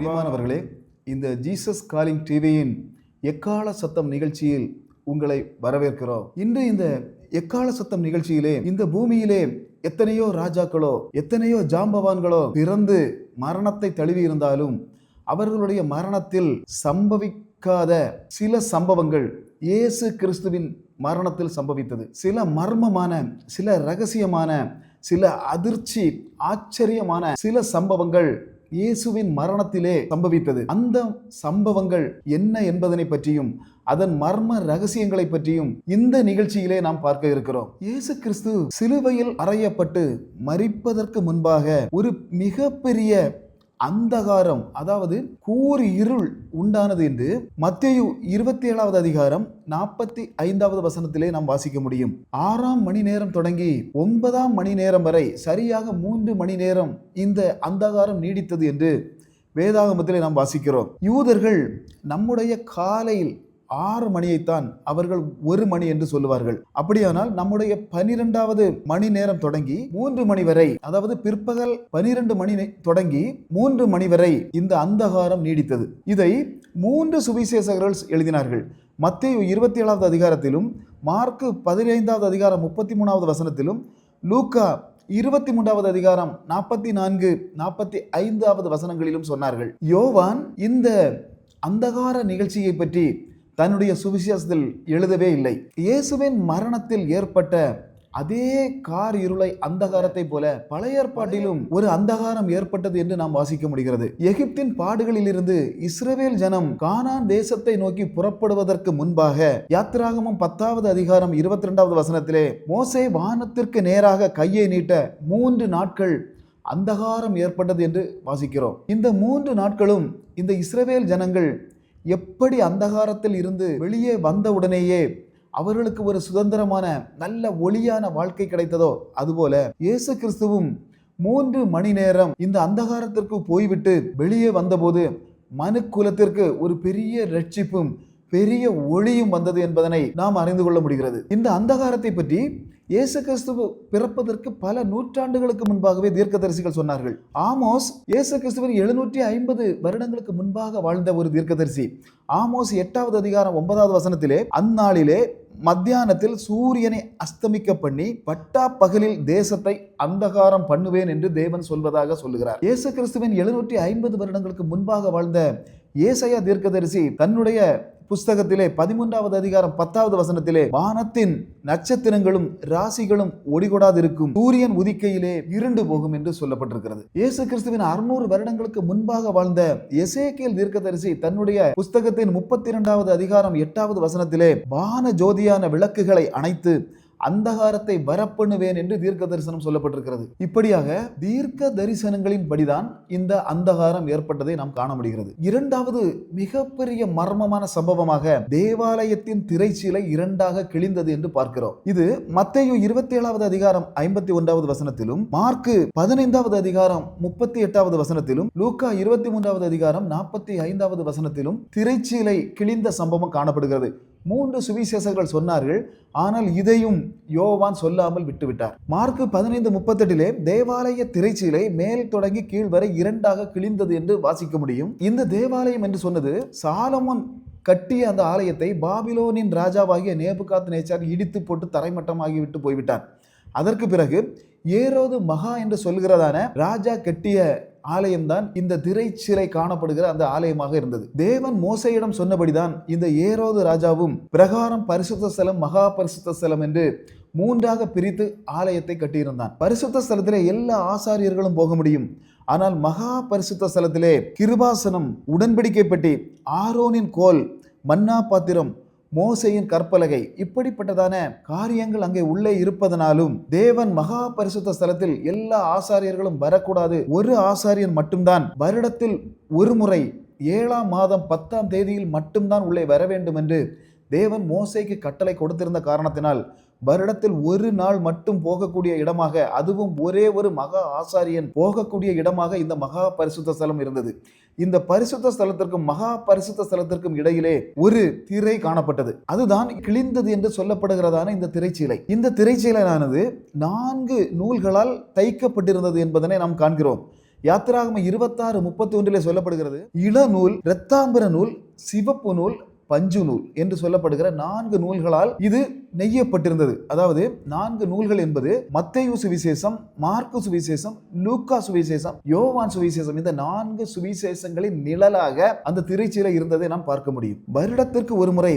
பிரியமானவர்களே இந்த Jesus calling டிவியின் எக்கால சத்தம் நிகழ்ச்சியில் உங்களை வரவேற்கிறோம். இன்று இந்த எக்கால சத்தம் நிகழ்ச்சியிலே இந்த பூமியிலே எத்தனையோ ராஜாக்களோ எத்தனையோ ஜாம்பவான்களோ பிறந்து மரணத்தை தழுவி இருந்தாலும் அவர்களுடைய மரணத்தில் சம்பவிக்காத சில சம்பவங்கள் இயேசு கிறிஸ்துவின் மரணத்தில் சம்பவித்தது. சில மர்மமான சில ரகசியமான சில அதிர்ச்சி ஆச்சரியமான சில சம்பவங்கள் இயேசுவின் மரணத்திலே சம்பவித்தது. அந்த சம்பவங்கள் என்ன என்பதனை பற்றியும் அதன் மர்ம ரகசியங்களை பற்றியும் இந்த நிகழ்ச்சியிலே நாம் பார்க்க இருக்கிறோம். இயேசு கிறிஸ்து சிலுவையில் அறையப்பட்டு மறிப்பதற்கு முன்பாக ஒரு மிகப்பெரிய அந்தகாரம் அதாவது கூறு இருள் உண்டானது என்று மத்தியு இருபத்தி ஏழாவது அதிகாரம் நாற்பத்தி ஐந்தாவது வசனத்திலே நாம் வாசிக்க முடியும். ஆறாம் மணி நேரம் தொடங்கி ஒன்பதாம் மணி நேரம் வரை சரியாக மூன்று மணி நேரம் இந்த அந்தகாரம் நீடித்தது என்று வேதாகமத்திலே நாம் வாசிக்கிறோம். யூதர்கள் நம்முடைய காலையில் ஆறு மணியைத்தான் அவர்கள் ஒரு மணி என்று சொல்லுவார்கள். அப்படியானால் நம்முடைய பனிரெண்டாவது மணி நேரம் தொடங்கி மூன்று மணி வரை அதாவது பிற்பகல் பனிரெண்டு மணி தொடங்கி மூன்று மணி வரை இந்த அந்தகாரம் நீடித்தது. இதை மூன்று சுவிசேஷகர்கள் எழுதினார்கள். மத்திய இருபத்தி ஏழாவது அதிகாரத்திலும் மார்க்கு பதினைந்தாவது அதிகாரம் முப்பத்தி மூணாவது வசனத்திலும் லூக்கா இருபத்தி மூன்றாவது அதிகாரம் நாற்பத்தி நான்கு நாற்பத்தி ஐந்தாவது வசனங்களிலும் சொன்னார்கள். யோவான் இந்த அந்தகார நிகழ்ச்சியை பற்றி தன்னுடைய சுவிசேஷத்தில் எழுதவே இல்லை. இயேசுவின் மரணத்தில் ஏற்பட்ட அதே கார் இருளை அந்தகாரத்தை போல பழைய ஏற்பாட்டிலும் ஒரு அந்தகாரம் ஏற்பட்டது என்று நாம் வாசிக்க முடிகிறது. எகிப்தின் பாடுகளிலிருந்து இஸ்ரவேல் ஜனம் கானான் தேசத்தை நோக்கி புறப்படுவதற்கு முன்பாக யாத்ராகமும் பத்தாவது அதிகாரம் இருபத்தி ரெண்டாவது வசனத்திலே மோசே வானத்திற்கு நேராக கையை நீட்ட மூன்று நாட்கள் அந்தகாரம் ஏற்பட்டது என்று வாசிக்கிறோம். இந்த மூன்று நாட்களும் இந்த இஸ்ரவேல் ஜனங்கள் எப்படி அந்தகாரத்தில் இருந்து வெளியே வந்த உடனேயே அவர்களுக்கு ஒரு சுதந்திரமான நல்ல ஒளியான வாழ்க்கை கிடைத்ததோ அதுபோல இயேசு கிறிஸ்துவும் மூன்று மணி நேரம் இந்த அந்தகாரத்திற்கு போய்விட்டு வெளியே வந்தபோது மனு குலத்திற்கு ஒரு பெரிய ரட்சிப்பும் பெரிய ஒளியும் வந்தது என்பதனை நாம் அறிந்து கொள்ள முடிகிறது. இந்த அந்தகாரத்தை பற்றி இயேசு கிறிஸ்து பிறப்பதற்கு பல நூற்றாண்டுகளுக்கு முன்பாகவே தீர்க்கதரிசிகள் சொன்னார்கள். ஆமோஸ் இயேசு கிறிஸ்துவின் எழுநூற்றி ஐம்பது வருடங்களுக்கு முன்பாக வாழ்ந்த ஒரு தீர்க்கதரிசி. ஆமோஸ் எட்டாவது அதிகாரம் ஒன்பதாவது வசனத்திலே அந்நாளிலே மத்தியானத்தில் சூரியனை அஸ்தமிக்க பண்ணி பட்டா பகலில் தேசத்தை அந்தகாரம் பண்ணுவேன் என்று தேவன் சொல்வதாக சொல்லுகிறார். இயேசு கிறிஸ்துவின் எழுநூற்றி ஐம்பது வருடங்களுக்கு முன்பாக வாழ்ந்த ஏசையா தீர்க்கதரிசி தன்னுடைய புஸ்தகத்திலே பதிமூன்றாவது அதிகாரம் பத்தாவது வசனத்திலே வானத்தின் நட்சத்திரங்களும் ராசிகளும் ஒடிகொடாதிருக்கும். சூரியன் உதிக்கையிலே இருண்டு போகும் என்று சொல்லப்பட்டிருக்கிறது. இயேசு கிறிஸ்துவின் அறுநூறு வருடங்களுக்கு முன்பாக வாழ்ந்த எசேக்கியல் தீர்க்கதரிசி தன்னுடைய புஸ்தகத்தின் முப்பத்தி இரண்டாவது அதிகாரம் எட்டாவது வசனத்திலே வான ஜோதியான விளக்குகளை அணைத்து அந்தகாரத்தை வரப்பண்ணுவேன் என்று தீர்க்க தரிசனம் சொல்லப்பட்டிருக்கிறது. இப்படியாக தீர்க்க தரிசனங்களின் படிதான் இந்த அந்தகாரம் ஏற்பட்டதை நாம் காண முடிகிறது. இரண்டாவது மிகப்பெரிய மர்மமான சம்பவமாக தேவாலயத்தின் திரைச்சீலை இரண்டாக கிழிந்தது என்று பார்க்கிறோம். இது மத்தையு இருபத்தி ஏழாவது அதிகாரம் ஐம்பத்தி ஒன்றாவது வசனத்திலும் மார்க்கு பதினைந்தாவது அதிகாரம் முப்பத்தி எட்டாவது வசனத்திலும் லூக்கா இருபத்தி மூன்றாவது அதிகாரம் நாற்பத்தி ஐந்தாவது வசனத்திலும் திரைச்சீலை கிழிந்த சம்பவம் காணப்படுகிறது. மூன்று சுவிசேஷர்கள் சொன்னார்கள் ஆனால் இதையும் யோவான் சொல்லாமல் விட்டுவிட்டார். மார்க்கு பதினைந்து முப்பத்தெட்டிலே தேவாலய திரைச்சீலை மேல் தொடங்கி கீழ் வரை இரண்டாக கிழிந்தது என்று வாசிக்க முடியும். இந்த தேவாலயம் என்று சொன்னது சாலமோன் கட்டிய அந்த ஆலயத்தை பாபிலோனின் ராஜாவாகிய நேபுகாத் நேச்சார் இடித்து போட்டு தரைமட்டமாகி விட்டு போய்விட்டார். அதற்கு பிறகு ஏரோது மகா என்று சொல்கிறதான ராஜா கட்டிய ஆலயம்தான் இந்த திரைச்சிலை காணப்படுகிற அந்த ஆலயமாக இருந்தது. தேவன் மோசையிடம் சொன்னபடிதான் இந்த ஏரோது ராஜாவும் பிரகாரம் பரிசுத்த ஸ்தலம் மகா பரிசுத்த ஸ்தலம் என்று மூன்றாக பிரித்து ஆலயத்தை கட்டியிருந்தான். பரிசுத்த ஸ்தலத்திலே எல்லா ஆசாரியர்களும் போக முடியும். ஆனால் மகா பரிசுத்த ஸ்தலத்திலே கிருபாசனம் உடன்படிக்கை பெட்டி ஆரோனின் கோல் மன்னா பாத்திரம் மோசையின் கற்பலகை இப்படிப்பட்டதான காரியங்கள் அங்கே உள்ளே இருப்பதனாலும் தேவன் மகா பரிசுத்த ஸ்தலத்தில் எல்லா ஆசாரியர்களும் வரக்கூடாது. ஒரு ஆசாரியன் மட்டும்தான் வருடத்தில் ஒரு முறை ஏழாம் மாதம் பத்தாம் தேதியில் மட்டும்தான் உள்ளே வர வேண்டும் என்று தேவன் மோசைக்கு கட்டளை கொடுத்திருந்த காரணத்தினால் வருடத்தில் ஒரு நாள் மட்டும் போகக்கூடிய இடமாக அதுவும் ஒரே ஒரு மகா ஆசாரியன் போகக்கூடிய இடமாக இந்த மகா பரிசுத்த ஸ்தலம் இருந்தது. இந்த பரிசுத்த ஸ்தலத்திற்கும் மகா பரிசுத்த ஸ்தலத்திற்கும் இடையிலே ஒரு திரை காணப்பட்டது. அதுதான் கிழிந்தது என்று சொல்லப்படுகிறதான இந்த திரைச்சீலை. இந்த திரைச்சீலையானது நான்கு நூல்களால் தைக்கப்பட்டிருந்தது என்பதனை நாம் காண்கிறோம். யாத்திராகம இருபத்தாறு முப்பத்தி ஒன்றிலே சொல்லப்படுகிறது. இளநூல் இரத்தாம்பர நூல் சிவப்பு நூல் பஞ்சு நூல் என்று சொல்லப்படுகிற நான்கு நூல்களால் இது நெய்யப்பட்டிருந்தது. அதாவது நான்கு நூல்கள் என்பது மத்தேயு சுவிசேஷம் மார்க்கு சுவிசேஷம் லூக்கா சுவிசேஷம் யோவான் சுவிசேஷம் இந்த நான்கு சுவிசேஷங்களின் நிழலாக அந்த திரைச்சீலை இருந்ததை நாம் பார்க்க முடியும். வருடத்திற்கு ஒரு முறை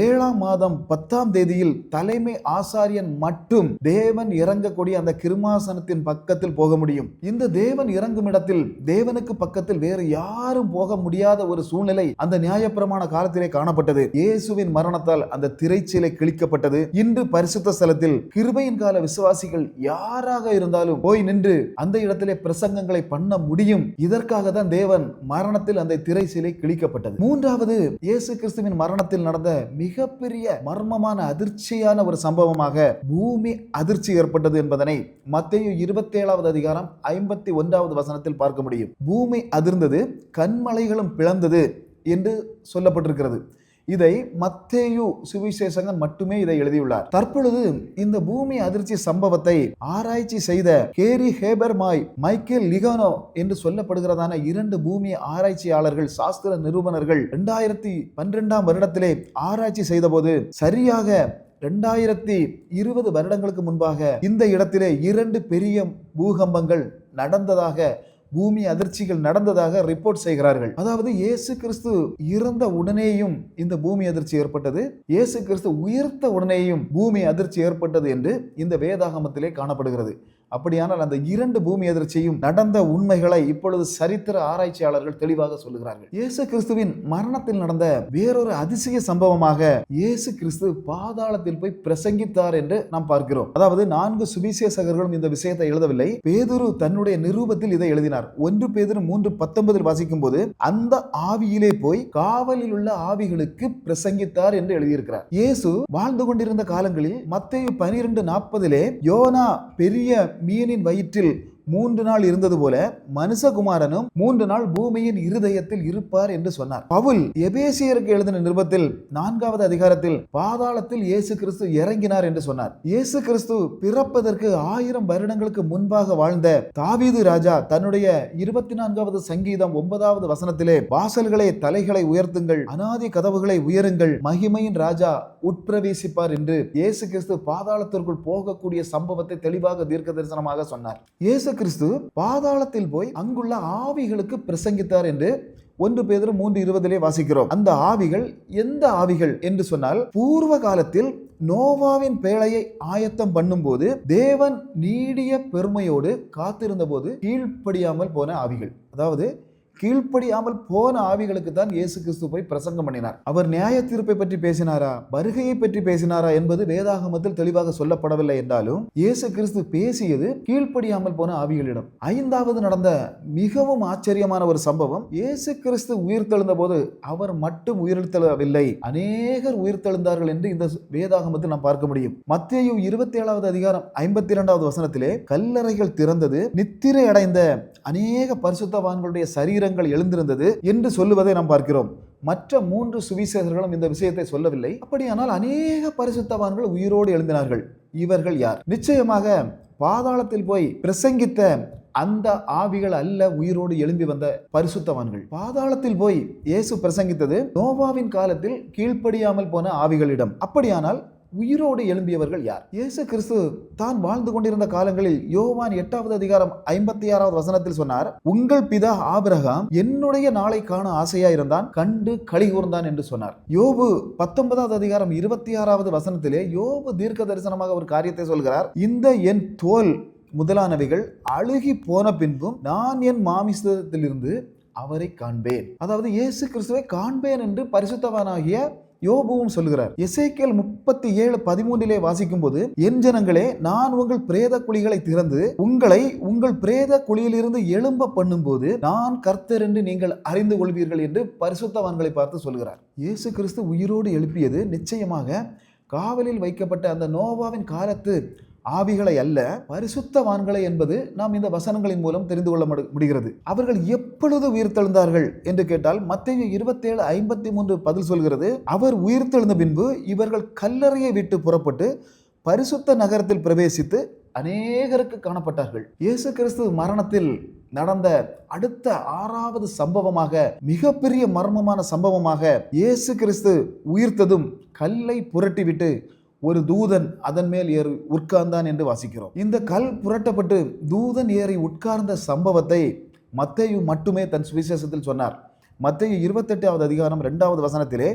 ஏழாம் மாதம் பத்தாம் தேதியில் தலைமை ஆசாரியன் மட்டும் தேவன் இறங்கக்கூடிய அந்த கிருமாசனத்தின் பக்கத்தில் போக முடியும். இந்த தேவன் இறங்கும் இடத்தில் தேவனுக்கு பக்கத்தில் வேறு யாரும் போக முடியாத ஒரு சூழ்நிலை அந்த நியாயப்பிரமாண காலத்திலே காணப்பட்டது. இயேசுவின் மரணத்தால் அந்த திரைச்சீலை கிழிக்கப்பட்டது. இன்று பரிசுத்த ஸ்தலத்தில் கிருபையின் கால விசுவாசிகள் யாராக இருந்தாலும் போய் நின்று அந்த இடத்திலே பிரசங்கங்களை பண்ண முடியும். இதற்காக தான் தேவன் மரணத்தில் அந்த திரைச்சீலை கிழிக்கப்பட்டது. மூன்றாவது இயேசு கிறிஸ்துவின் மரணத்தில் நடந்த மிகப்பெரிய மர்மமான அதிர்ச்சியான ஒரு சம்பவமாக பூமி அதிர்ச்சி ஏற்பட்டது என்பதனை மத்திய இருபத்தி ஏழாவது அதிகாரம் ஐம்பத்தி ஒன்றாவது வசனத்தில் பார்க்க முடியும். பூமி அதிர்ந்தது கண்மலைகளும் பிளந்தது என்று சொல்லப்பட்டிருக்கிறது. இதை மத்தேயு சுவிசேஷகன் மட்டுமே இதை எழுதியுள்ளார். தற்பொழுது இந்த பூமி அதிர்ச்சி சம்பவத்தை ஆராய்ச்சி செய்த கேரி ஹேபர்மாய் மைக்கேல் லிகானோ என்று சொல்லப்படுகிறதான இரண்டு பூமி ஆராய்ச்சியாளர்கள் சாஸ்திர நிறுவனர்கள் இரண்டாயிரத்தி பன்னிரெண்டாம் வருடத்திலே ஆராய்ச்சி செய்தபோது சரியாக ரெண்டாயிரத்தி இருபது வருடங்களுக்கு முன்பாக இந்த இடத்திலே இரண்டு பெரிய பூகம்பங்கள் நடந்ததாக பூமி அதிர்ச்சிகள் நடந்ததாக ரிப்போர்ட் செய்கிறார்கள். அதாவது இயேசு கிறிஸ்து இறந்த உடனேயும் இந்த பூமி அதிர்ச்சி ஏற்பட்டது. இயேசு கிறிஸ்து உயிர்த்த உடனேயும் பூமி அதிர்ச்சி ஏற்பட்டது என்று இந்த வேதாகமத்திலே காணப்படுகிறது. அப்படியானால் அந்த இரண்டு பூமி அதிர்ச்சியும் நடந்த உண்மைகளை இப்பொழுது சரித்திர ஆராய்ச்சியாளர்கள் தெளிவாக சொல்லுகிறார்கள். இயேசு கிறிஸ்துவின் மரணத்தில் நடந்த வேறொரு அதிசய சம்பவமாக இயேசு கிறிஸ்து பாதாளத்தில் போய் பிரசங்கித்தார் என்று நாம் பார்க்கிறோம். அதாவது நான்கு சுவிசேஷகர்களும் இந்த விஷயத்தை எழுதவில்லை. பேதுரு தன்னுடைய நிரூபத்தில் இதை எழுதினார். ஒன்று பேதுரு மூன்று பத்தொன்பதில் வாசிக்கும் போது அந்த ஆவியிலே போய் காவலில் உள்ள ஆவிகளுக்கு பிரசங்கித்தார் என்று எழுதியிருக்கிறார். இயேசு வாழ்ந்து கொண்டிருந்த காலங்களில் மத்திய பனிரெண்டு நாற்பதிலே யோனா பெரிய மீனின் வயிற்றில் மூன்று நாள் இருந்தது போல மனுஷகுமாரனும் மூன்று நாள் பூமியின் இருதயத்தில் இருப்பார் என்று சொன்னார். பவுல் எபேசியருக்கு எழுதின நிருபத்தில் நான்காவது அதிகாரத்தில் பாதாளத்தில் இயேசு கிறிஸ்து இறங்கினார் என்று சொன்னார். இயேசு கிறிஸ்து பிறப்பதற்கு ஆயிரம் வருடங்களுக்கு முன்பாக வாழ்ந்த தாவீது ராஜா தன்னுடைய இருபத்தி நான்காவது சங்கீதம் ஒன்பதாவது வசனத்திலே வாசல்களை தலைகளை உயர்த்துங்கள் அனாதி கதவுகளை உயருங்கள் மகிமையின் ராஜா உட்பிரவேசிப்பார் என்று இயேசு கிறிஸ்து பாதாளத்திற்குள் போகக்கூடிய சம்பவத்தை தெளிவாக தீர்க்க தரிசனமாக சொன்னார். இயேசு கிறிஸ்து பாதாளத்தில் போய் அங்குள்ள ஆவிகளுக்கு பிரசங்கித்தார் என்று ஒன்று பேதரும் மூன்று இருபதிலே வாசிக்கிறோம். அந்த ஆவிகள் எந்த ஆவிகள் என்று சொன்னால் பூர்வ காலத்தில் நோவாவின் பேழையை ஆயத்தம் பண்ணும்போது தேவன் நீடிய பெருமையோடு காத்திருந்த போது கீழ்ப்படியாமல் போன ஆவிகள். அதாவது கீழ்ப்படியாமல் போன ஆவிகளுக்கு தான் இயேசு கிறிஸ்து போய் பிரசங்கம் பண்ணினார். அவர் நியாய தீர்ப்பை பற்றி பேசினாரா? வருகையை பற்றி பேசினாரா என்பது வேதாகமத்தில் தெளிவாக சொல்லப்படவில்லை என்றாலும் இயேசு கிறிஸ்து பேசியது கீழ்ப்படியாமல் போன ஆவிகளிடம். ஐந்தாவது நடந்த மிகவும் ஆச்சரியமான ஒரு சம்பவம் இயேசு கிறிஸ்து உயிர்த்தெழுந்த போது அவர் மட்டும் உயிர்த்தெழவில்லை அநேகர் உயிர்த்தெழுந்தார்கள் என்று இந்த வேதாகமத்தில் நாம் பார்க்க முடியும். மத்தேயு இருபத்தி ஏழாவது அதிகாரம் ஐம்பத்தி இரண்டாவது வசனத்திலே கல்லறைகள் திறந்தது நித்திரை அடைந்த அநேக பரிசுத்தவான்களுடைய சந்தேகங்கள் எழுந்திருந்தது என்று சொல்லுவதை நாம் பார்க்கிறோம். மற்ற மூன்று சுவிசேஷர்களும் இந்த விஷயத்தை சொல்லவில்லை. அப்படியானால் அநேக பரிசுத்தவான்கள் உயிரோடு எழுந்தினார்கள். இவர்கள் யார்? நிச்சயமாக பாதாளத்தில் போய் பிரசங்கித்த அந்த ஆவிகள் அல்ல உயிரோடு எழும்பி வந்த பரிசுத்தவான்கள். பாதாளத்தில் போய் இயேசு பிரசங்கித்தது நோவாவின் காலத்தில் கீழ்ப்படியாமல் போன ஆவிகளிடம். அப்படியானால் உயிரோடு எழும்பியவர்கள் யார்? இயேசு கிறிஸ்து தான் வாழ்ந்து கொண்டிருந்த காலங்களில் யோவான் எட்டாவது அதிகாரம் ஐம்பத்தி ஆறாவது வசனத்தில் சொன்னார் உங்கள் பிதா ஆபிரகாம் என்னுடைய நாளை காண ஆசையா இருந்தான் கண்டு களி கூர்ந்தான் என்று சொன்னார். யோபு பத்தொன்பதாவது அதிகாரம் இருபத்தி ஆறாவது வசனத்திலே யோபு தீர்க்க தரிசனமாக ஒரு காரியத்தை சொல்கிறார் இந்த என் தோல் முதலானவைகள் அழுகி போன பின்பும் நான் என் மாமிசத்திலிருந்து அவரை காண்பேன். அதாவது இயேசு கிறிஸ்துவை காண்பேன் என்று பரிசுத்தவனாகிய யோபுவும் சொல்லுகிறார் எசைக்கேல் முப்பத்தி ஏழு பதிமூன்றிலே வாசிக்கும் போது என் ஜனங்களே நான் உங்கள் பிரேத குழிகளை திறந்து உங்களை உங்கள் பிரேத குழியிலிருந்து எழும்ப பண்ணும்போது நான் கர்த்தர் என்று நீங்கள் அறிந்து கொள்வீர்கள் என்று பரிசுத்தவான்களை பார்த்து சொல்கிறார் இயேசு கிறிஸ்து உயிரோடு எழுப்பியது நிச்சயமாக காவலில் வைக்கப்பட்ட அந்த நோவாவின் காலத்து ஆவிகளை அல்ல பரிசுத்தவான்களை என்பது நாம் இந்த வசனங்களின் மூலம் தெரிந்து கொள்ள முடிகிறது. அவர்கள் எப்பொழுது உயிர்த்தெழுந்தார்கள் என்று கேட்டால் மத்திய இருபத்தேழு ஐம்பத்தி மூன்று பதில் சொல்கிறது அவர் உயிர்த்தெழுந்த பின்பு இவர்கள் கல்லறையை விட்டு புறப்பட்டு பரிசுத்த நகரத்தில் பிரவேசித்து அநேகருக்கு காணப்பட்டார்கள். இயேசு கிறிஸ்து மரணத்தில் நடந்த அடுத்த ஆறாவது சம்பவமாக மிகப்பெரிய மர்மமான சம்பவமாக இயேசு கிறிஸ்து உயிர்த்ததும் கல்லை புரட்டிவிட்டு ஒரு தூதன் அதன் மேல் ஏறி உட்கார்ந்தான் என்று வாசிக்கிறோம். இந்த கல் புரட்டப்பட்டு தூதன் ஏறி உட்கார்ந்த சம்பவத்தை மத்தையு மட்டுமே தன் சுவிசேஷத்தில் சொன்னார். மத்தையு இருபத்தெட்டாவது அதிகாரம் இரண்டாவது வசனத்திலே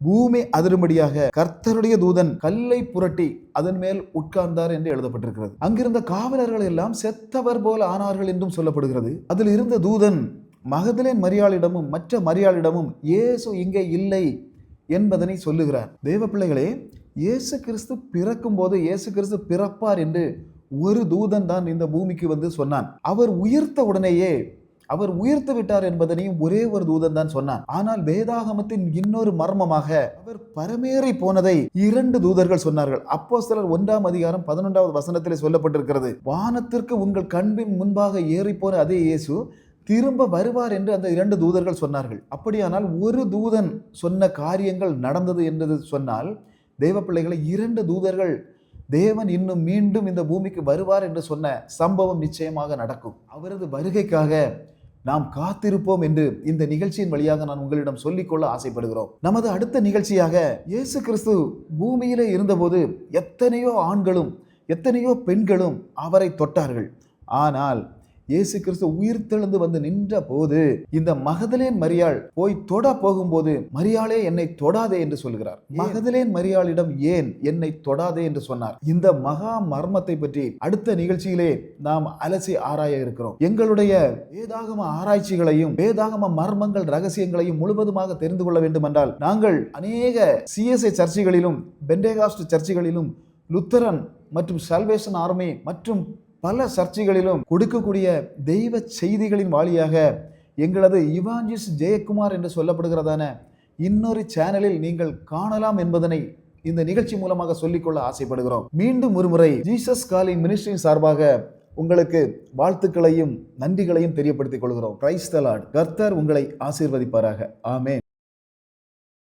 பூமி அதிரும்படியாக கர்த்தருடைய தூதன் கல்லை புரட்டி அதன் மேல் உட்கார்ந்தார் என்று எழுதப்பட்டிருக்கிறது. அங்கிருந்த காவலர்கள் எல்லாம் செத்தவர் போல ஆனார்கள் என்றும் சொல்லப்படுகிறது. அதில் இருந்த தூதன் மகதலேன் மரியாளிடமும் மற்ற மரியாளிடமும் இயேசு இங்கே இல்லை என்பதனை சொல்லுகிறார். தேவ பிள்ளைகளே இயேசு கிறிஸ்து பிறக்கும் போது இயேசு கிறிஸ்து பிறப்பார் என்று ஒரு தூதன் தான் இந்த பூமிக்கு வந்து சொன்னான். அவர் உயிர்த்த உடனேயே அவர் உயிர்த்து விட்டார் என்பதனையும் ஒரே ஒரு தூதன் தான் சொன்னான். ஆனால் வேதாகமத்தின் இன்னொரு மர்மமாக அவர் பரமேறி போனதை இரண்டு தூதர்கள் சொன்னார்கள். அப்போ சிலர் ஒன்றாம் அதிகாரம் பதினொன்றாவது வசனத்தில் சொல்லப்பட்டிருக்கிறது. வானத்திற்கு உங்கள் கண்பின் முன்பாக ஏறி போன அதே இயேசு திரும்ப வருவார் என்று அந்த இரண்டு தூதர்கள் சொன்னார்கள். அப்படியானால் ஒரு தூதன் சொன்ன காரியங்கள் நடந்தது என்று சொன்னால் தேவ பிள்ளைகளை இரண்டு தூதர்கள் தேவன் இன்னும் மீண்டும் இந்த பூமிக்கு வருவார் என்று சொன்ன சம்பவம் நிச்சயமாக நடக்கும். அவரது வருகைக்காக நாம் காத்திருப்போம் என்று இந்த நிகழ்ச்சியின் வழியாக நான் உங்களிடம் சொல்லிக்கொள்ள ஆசைப்படுகிறோம். நமது அடுத்த நிகழ்ச்சியாக இயேசு கிறிஸ்து பூமியிலே இருந்தபோது எத்தனையோ ஆண்களும் எத்தனையோ பெண்களும் அவரை தொட்டார்கள். ஆனால் இயேசு கிறிஸ்து உயிர்த்தெழுந்து வந்து நின்ற போது இந்த மகதலேன் மரியாள் போய் தொட போகும்போது மரியாளே என்னை தொடாதே என்று சொல்கிறார். மகதலேன் மரியாளிடம் ஏன் என்னை தொடாதே என்று சொன்னார். இந்த மகா மர்மத்தை பற்றி அடுத்த நிகழ்ச்சியிலே நாம் அலசி ஆராய இருக்கிறோம். எங்களுடைய வேதாகம ஆராய்ச்சிகளையும் வேதாகம மர்மங்கள் ரகசியங்களையும் முழுவதுமாக தெரிந்து கொள்ள வேண்டும் என்றால் நாங்கள் அநேக சிஎஸ்ஐ சர்ச்சைகளிலும் பெண்டேகாஸ்ட் சர்ச்சைகளிலும் லுத்தரன் மற்றும் சல்வேஷன் ஆர்மி மற்றும் பல சர்ச்சைகளிலும் கொடுக்கக்கூடிய தெய்வ செய்திகளின் வழியாக எங்களது இவாஞ்சிஸ் ஜெயக்குமார் என்று சொல்லப்படுகிறதான இன்னொரு சேனலில் நீங்கள் காணலாம் என்பதனை இந்த நிகழ்ச்சி மூலமாக சொல்லிக்கொள்ள ஆசைப்படுகிறோம். மீண்டும் ஒருமுறை ஜீசஸ் காலிங் மினிஸ்ட்ரியின் சார்பாக உங்களுக்கு வாழ்த்துக்களையும் நன்றிகளையும் தெரியப்படுத்திக் கொள்கிறோம். பிரைஸ் கர்த்தர் உங்களை ஆசீர்வதிப்பாராக. ஆமே